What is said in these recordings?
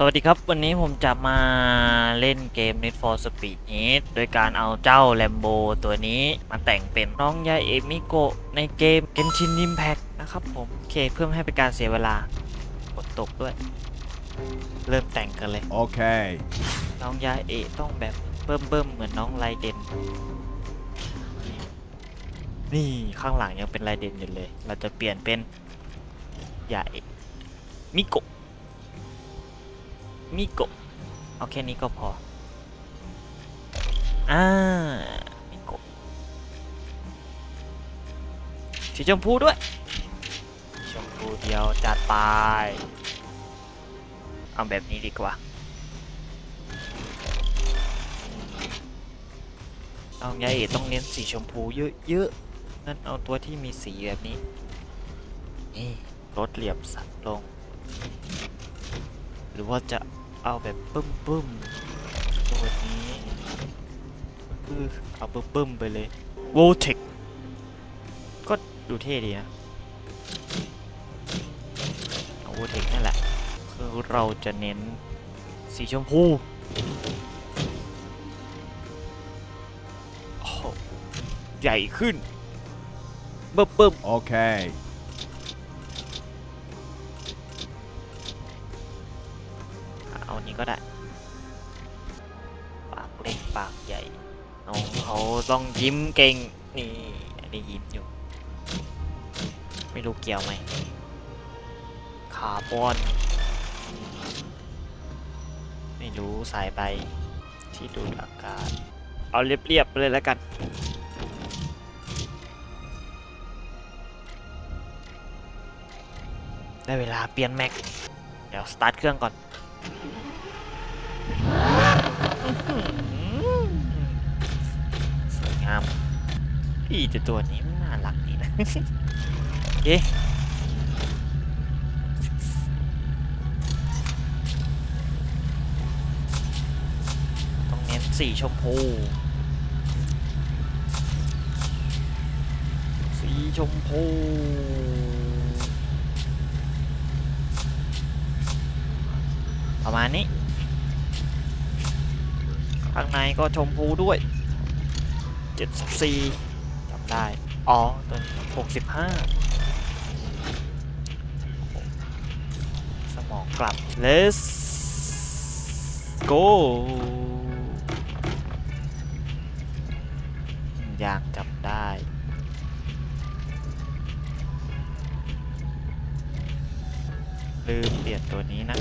สวัสดีครับ วันนี้ผมจะมาเล่นเกม Need for Speed Heat โดยการเอาเจ้า Lambo ตัวนี้มาแต่งเป็นน้องยาเอมิโกะในเกม Genshin Impact นะครับผม โอเค เพื่อไม่ให้เป็นการเสียเวลากดตกด้วย เริ่มแต่งกันเลย Okay. น้องยาเอะต้องแบบเบิ่มเบิ่มๆเหมือนน้องไรเดนนี่ข้างหลังยังเป็นไรเดนอยู่เลย เราจะเปลี่ยนเป็นยาเอะมิโกะ มิโกะเอาแค่นี้ก็พอ อ่ามิโกะสีชมพูด้วย ชมพูเดียวจัดไป เอาแบบนี้ดีกว่า เอายาเอต้องเน้นสีชมพูเยอะๆ นั่นเอาตัวที่มีสีแบบนี้ นี่ลดเหลี่ยมสันลง หรือว่าจะ เอาแบบบึ้มบึ้มๆตัวนี้คือเอาบึ้มบึ้มไปเลยโวเทคก็ดูเท่ดีนะเอาโวเทคนั่นแหละ คือเราจะเน้นสีชมพูใหญ่ขึ้นเบิ่มเบิ่ม Okay. เอานี้ ก็ได้ ปากเล็กปากใหญ่น้องเขาต้องยิ้มเก่ง นี่อันนี้ยิ้มอยู่ ไม่รู้เกี่ยวไหมคาร์บอนไม่รู้สายไปที่ดูดอากาศ เอาเรียบๆไปเลยแล้วกัน ได้เวลาเปลี่ยนแม็ก เดี๋ยวสตาร์ทเครื่องก่อน สวยงามอีแต่ตัวนี้มันน่ารักดีนะโอเคต้องเน้นสีชมพู สีชมพูประมาณนี้ ข้างในก็ชมพูด้วย 74จำได้ อ๋อ ตัวนี้ 65 สมองกลับ let's go อยากจำได้ลืมเปลี่ยนตัวนี้นะ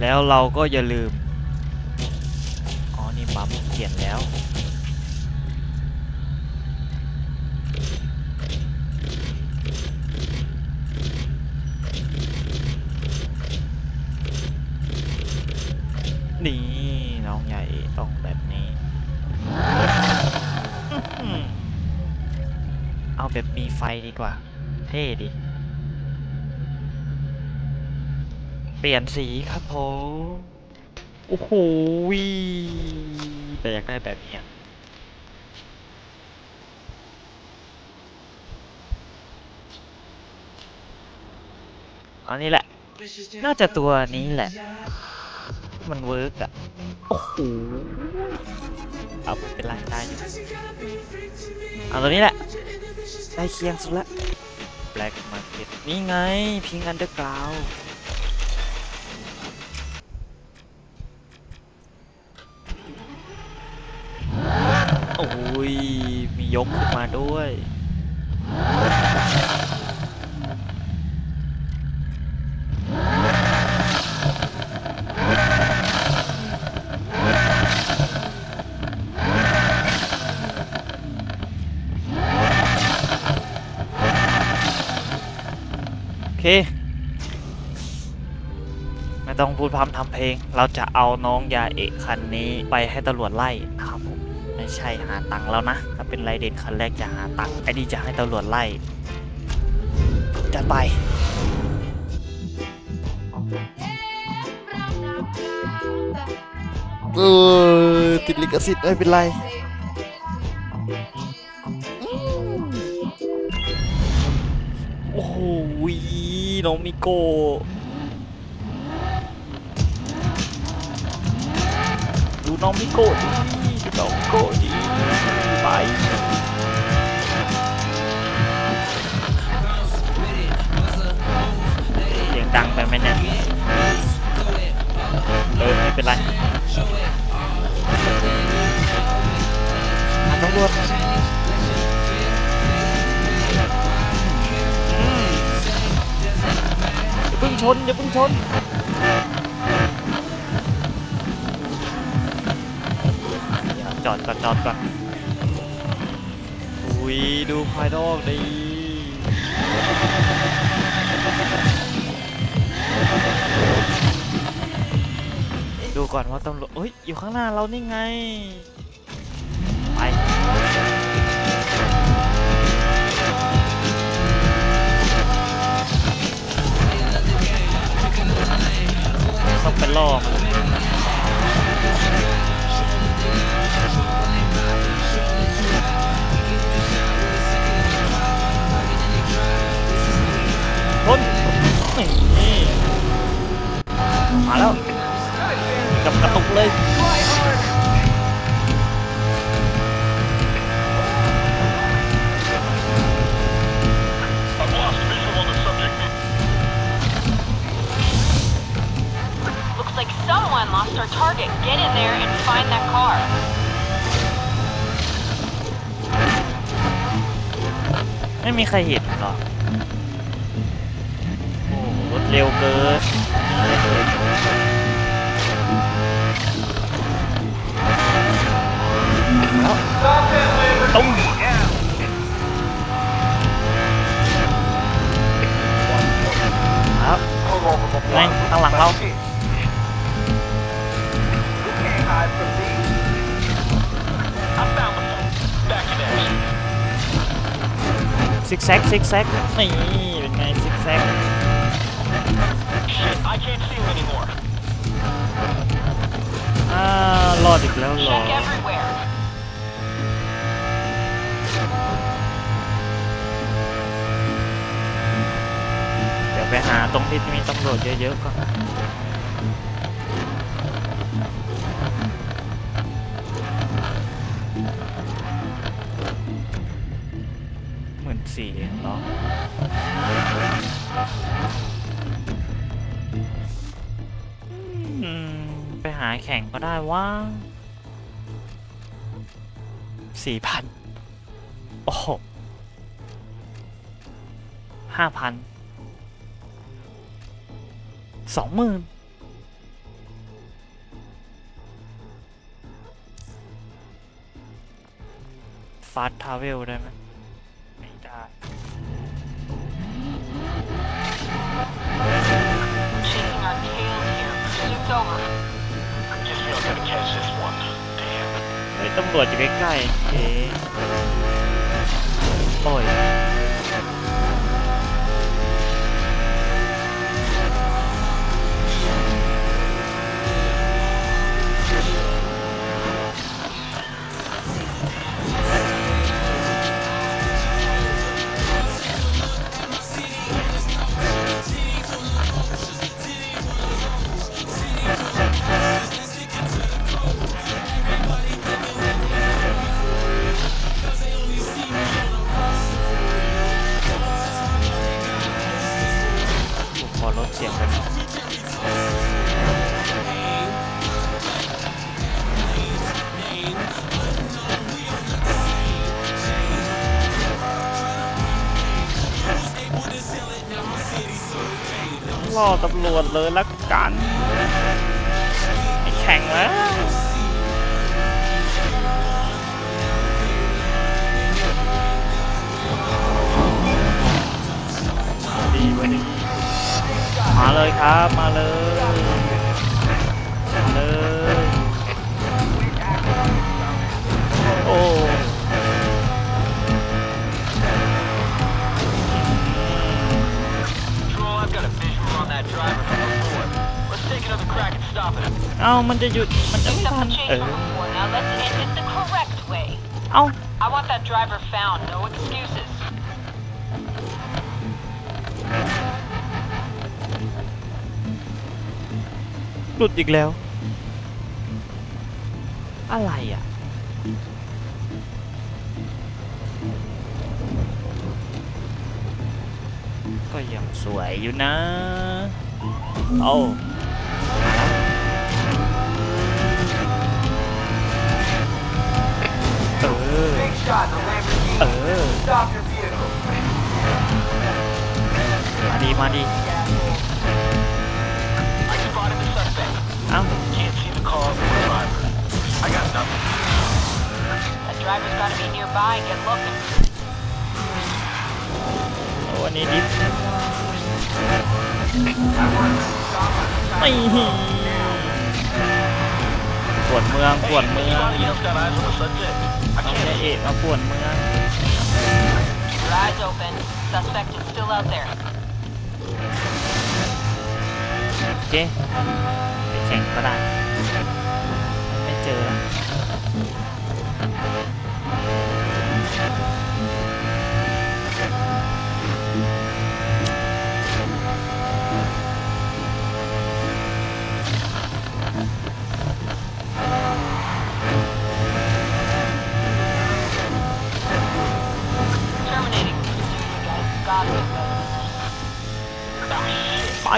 แล้วเราก็อย่าลืม อ๋อ นี่บัมเขียนแล้ว นี่น้องใหญ่ต้องแบบนี้ เอาแบบมีไฟดีกว่า เท่ดี เป ลี่ยนสีครับผมโอ้โหยแต่อยากได้แบบนี้อะอันนี้แหละ น่าจะตัวนี้แหละ มันเวิร์กอะโอ้โหเอาไปเป็นไรได้อยู่เอาตัวนี้แหละ ได้เคียงสุดละ Black Market นี่ไงพิงอันเดอร์กราว โอ้ย มี ยกขึ้นมาด้วย โอเค ไม่ต้องพูดพร่ำทำเพลง เราจะเอาน้องยาเอกคันนี้ไปให้ตำรวจไล่นะครับผม ไม่ใช่หาตังค์แล้วนะ ถ้าเป็นไรเด่นคันแรกจะหาตังค์ไอ้นี่จะให้ตำรวจไล่จัดไปโอเออติดลิขสิทธิ์ไม่เป็นไรอืมโอ้โหน้องมิโกะดูน้องมิโกะดิ ดูน้องโกะดิไปเสียงดังไปไหมเนี่ยเออไม่เป็นไรอะตำรวจอืมอย่าเพิ่งชนอย่าเพิ่งชน ดี๋ยวจอดก่อนจอดก่อนอุ้ยดูภายนอกดีดูก่อนว่าตำรวจเอ้ย อยู่ข้างหน้าเรานี่ไง ไม่มีใครเห็นหรอโอ้รถเร็วเกินตุ้มครับไงข้างหลังเรา ซิกแซกซิกแซกนี่เป็นไงซิกแซก Shit, I can't see him anymore. อ่ารอดอีกแล้วเหรอ Check everywhere. เดี๋ยวไปหาตรงที่มีตำรวจเยอะๆก่อน สี่เองเหรออืมไปหาแข่งก็ได้ว่าสี่พันโอ้โหห้าพันสองหมื่นฟาสทาวเวลได้ไหม ตรวจอยู่ใกล้ๆเอ๊ะโอ้ย รอตำรวจเลยละกันแข่งแล้วดีวันนี้มาเลยครับ มาเลย that driver from before. Let's take another crack at stopping him. เอ้ามันจะหยุด มันจะไม่ Picked ทั up น the changed from Uh. before. Now let's end it the correct way. เอ้า I want that driver found. No excuses. หลุดอีกแล้ว อะไรอ่ะ ก็ยังสวยอยู่นะ เอาเออ Big shot, the Lamborghini. เออ Stop your vehicle. มาดีมาดี I spotted the suspect. เอ้า Can't see the car or the driver. I got nothing. That driver's got to be nearby. Get looking. โอ้อันนี้ดิฟไม่ปวดเมืองปวดเมือง Anybody else got eyes on the subject? I ต้อง can't เอะมาปวดเมือง Keep your eyes open. Suspect is still out there. โอเคไปแข่งก็ได้ไม่เจอ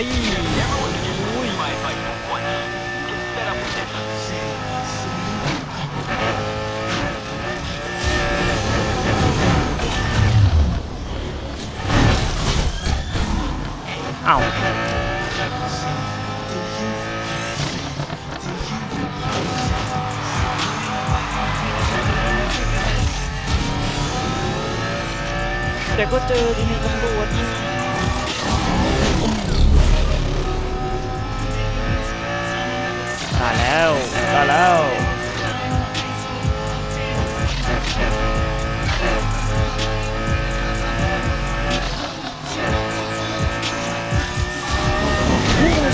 shit. ไ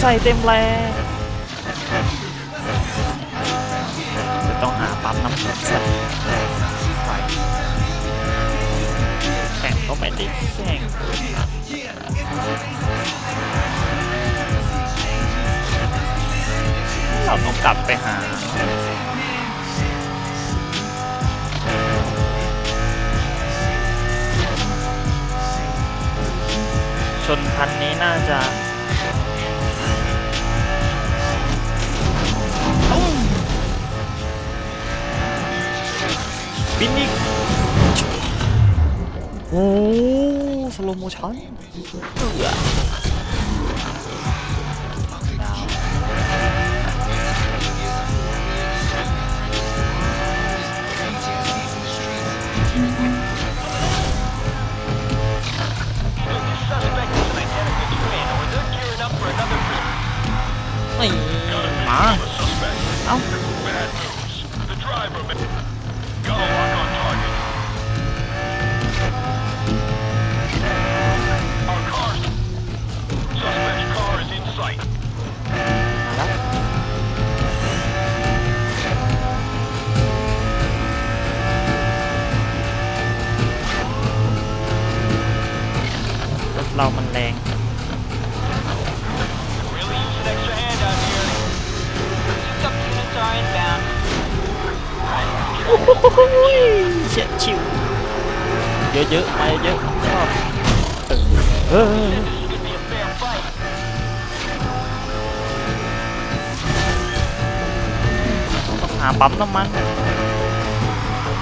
ใส่เต็มแรงจะต้องหาปั๊มน้ำมันสักไฟแข่งก็ไม่ได้แข่งเราต้องกลับไปหาชนคันนี้น่าจะินอีกโอ้สโลโมชันไม่มาเอ้า ปั๊มน้ำมัน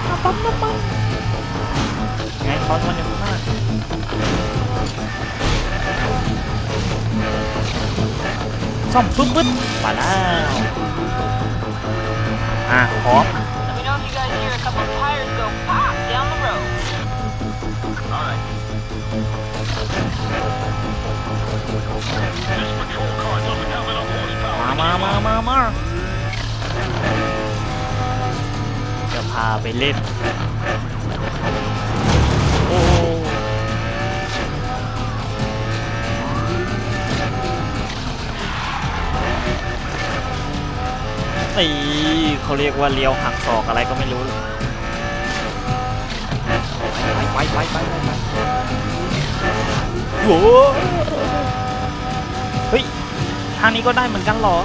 หาปั๊มน้ำมันไงคอนมันอยู่ข้างหน้าซ่อมปึ๊บปึ๊บมาแล้วอะพร้อม Let me know if you guys hear a couple tires go pop down the road. Alright. This patrol car doesn't have enough horsepower. มามามามามาจะ พาไปเล่น โอ้นี่เขาเรียกว่าเลี้ยวหักศอกอะไรก็ไม่รู้ไปไปไปไปไปโว้เฮ้ย ทางนี้ก็ได้เหมือนกันหรอ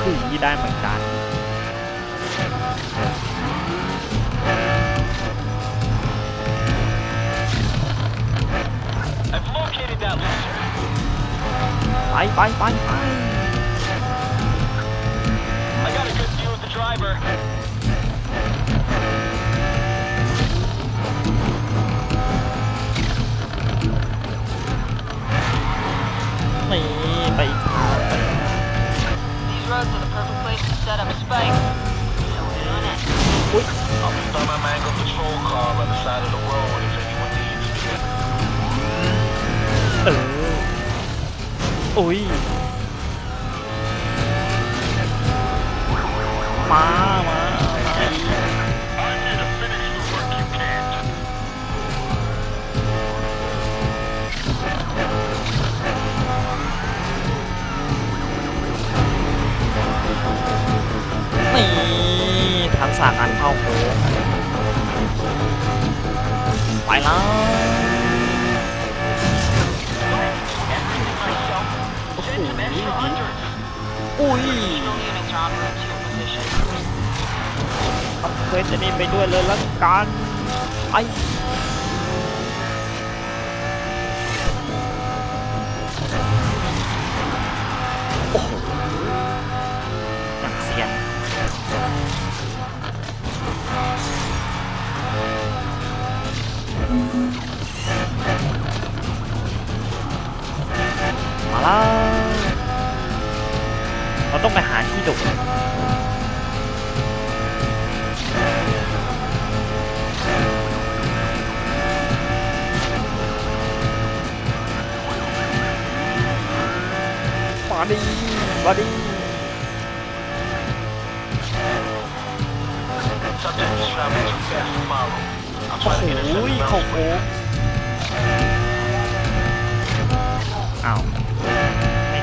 คือได้เหมือนกัน I've located that loser. ไปไปไปไป I got a good view of the driver. roads are the perfect place to set up a spike. So we're doing it. I'll be by my mango patrol car by the side of the road if anyone needs me. Hello. Oi. าโค้งไปแล้วโอ้โหอุ้ยทำเควสจะนี่ไปด้วยเลยละกันไอ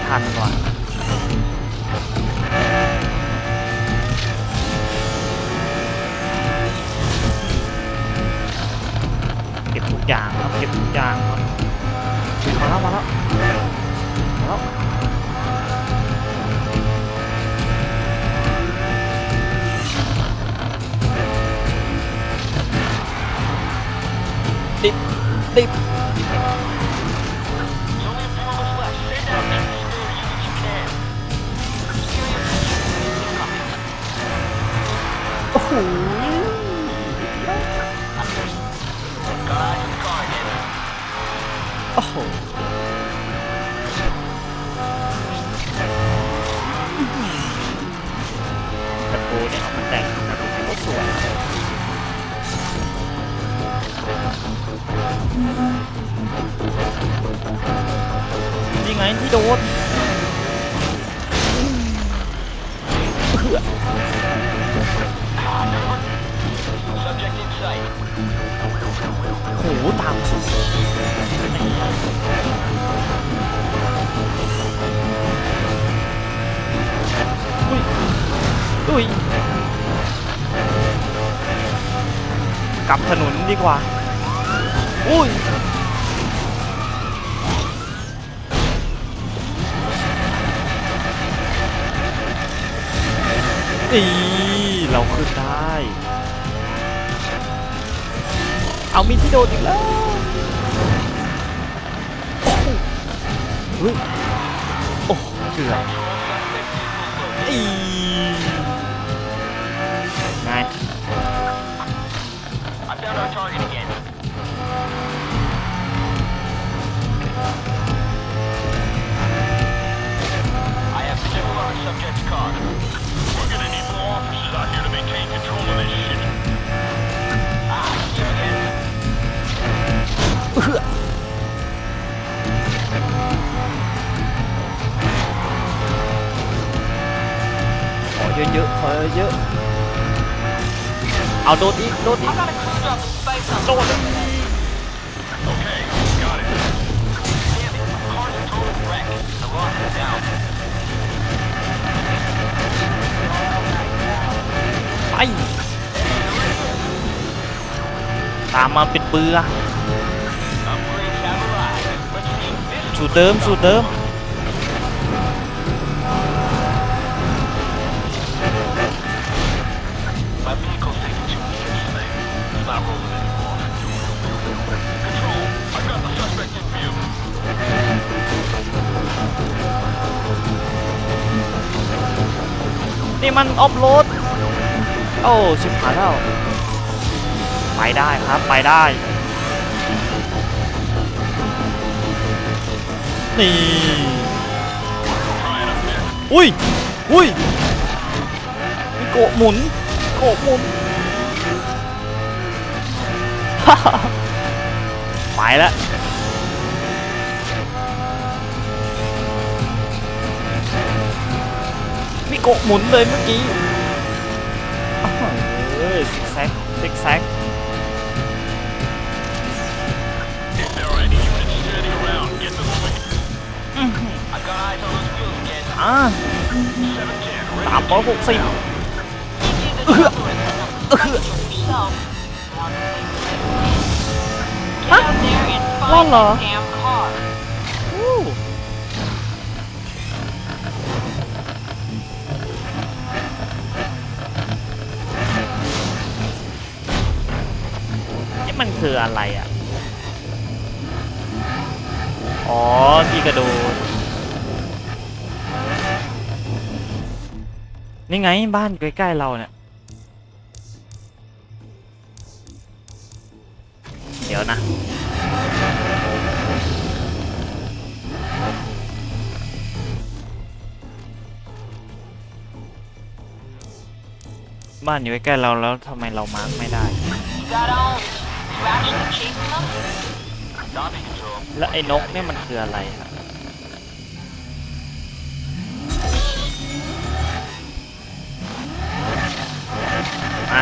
ทันว่ะ อีเราขึ้นได้ เอามีที่โดนอีกแล้วเฮ้ยโอ้เกือบอีนาย gonna need more officers out here to maintain control of this shit. Ah, I see him again. เอื้อขอเยอะๆขอเยอะๆเอาโดนอีกโดนอีก I got a crew dropping spikes on โดน Okay, got it. Damn it, my car's a total wreck. I lost down. ไป ตามมาเป็นเบือ Upgrades have arrived. Let's see this สูตรเดิม สูตรเดิม นี่มันออฟโรดโอ้ชิบหายแล้ว ไปได้ครับไปได้ นี่ อุ้ย อุ้ยมีโกะหมุน โกะหมุน ไปแล้ว กะหมุนเลยเมื่อกี้เอ้ยซิกแซกซิกแซกอ่าสามร้อยหกสิบเอออฮะรอดเหรอ มันคืออะไรอะ อ๋อที่กระโดดนี่ไงบ้านใกล้ๆเราเนี่ย เดี๋ยวนะบ้านอยู่ใกล้ๆเราแล้วทำไมเรามาร์กไม่ได้ แล้วไอ้นกเนี่ยมันคืออะไรครับมา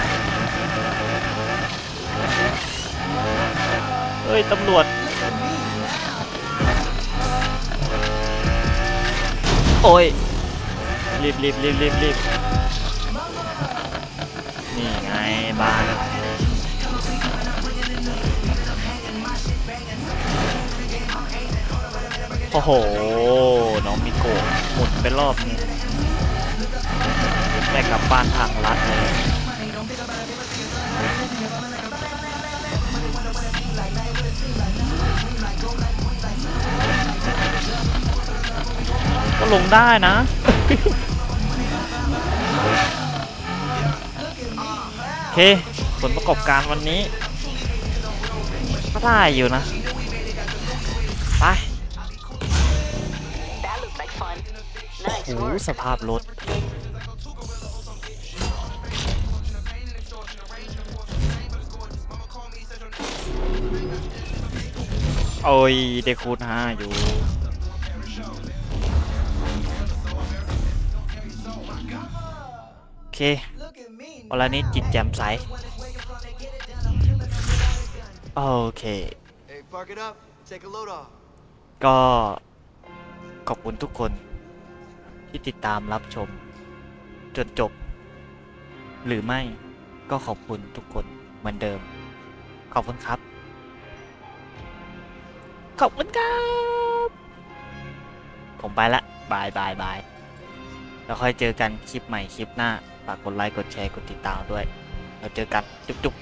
เฮ้ย ตำรวจ โอ้ย รีบรีบรีบรีบรีบ โอ้โห น้องมิโกะหมุนไปรอบนี้ได้กลับบ้านทางลัดเลย ก็ลงได้นะ โอเค ผลประกอบการวันนี้ก็ได้อยู่นะ สภาพรถโอ้ยได้คูณห้าอยู่ โอเควันละนี้จิตแจ่มใส โอเค Hey, park it up. Take a load off. ก็ขอบคุณทุกคน ที่ติดตามรับชม จนจบ หรือไม่ก็ขอบคุณทุกคนเหมือนเดิม ขอบคุณครับ ขอบคุณครับ ผมไปละบายบายบายแล้วค่อยเจอกันคลิปใหม่คลิปหน้า ฝากกดไลค์ กดแชร์ กดติดตามด้วยแล้วเจอกัน จุ๊บจุ๊บ